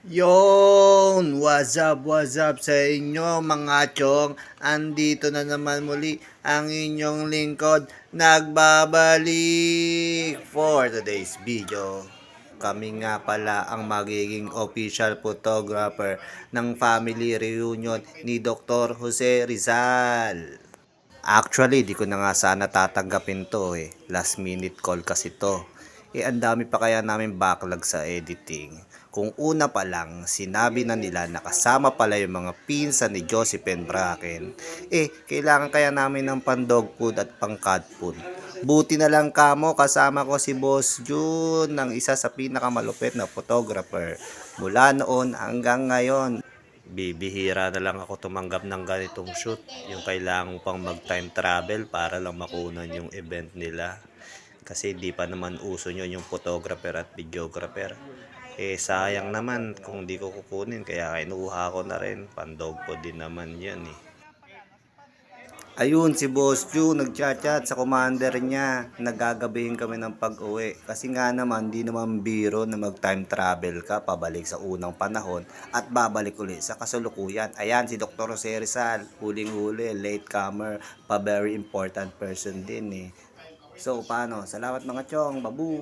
Yon! What's up, what's up sa inyo mga chong? Andito na naman muli ang inyong lingkod nagbabalik for today's video. Kami nga pala ang magiging official photographer ng family reunion ni Dr. Jose Rizal. Actually, di ko na nga sana tatanggapin to eh. Last minute call kasi to. Eh, ang dami pa kaya namin backlog sa editing. Kung una pa lang, sinabi na nila na kasama pala yung mga pinsan ni Josephine Bracken. Eh, kailangan kaya namin ng pan-dog food at pang-cat food. Buti na lang kamo, kasama ko si Boss June, ng isa sa pinakamalupit na photographer. Mula noon hanggang ngayon, bibihira na lang ako tumanggap ng ganitong shoot. Yung kailangan pang mag-time travel para lang makunan yung event nila. Kasi di pa naman uso nyo yung photographer at videographer. Eh sayang naman kung di ko kukunin kaya kinuha ko na rin. Pandog ko din naman yan eh. Ayun, si Boss Ju, nagchat-chat sa commander niya. Nagagabihin kami ng pag-uwi. Kasi nga naman, di naman biro na mag-time travel ka pabalik sa unang panahon at babalik ulit sa kasulukuyan. Ayan, si Dr. Jose Rizal, huling-huli, late comer, pa very important person din eh. So, paano? Salamat mga chong, babu!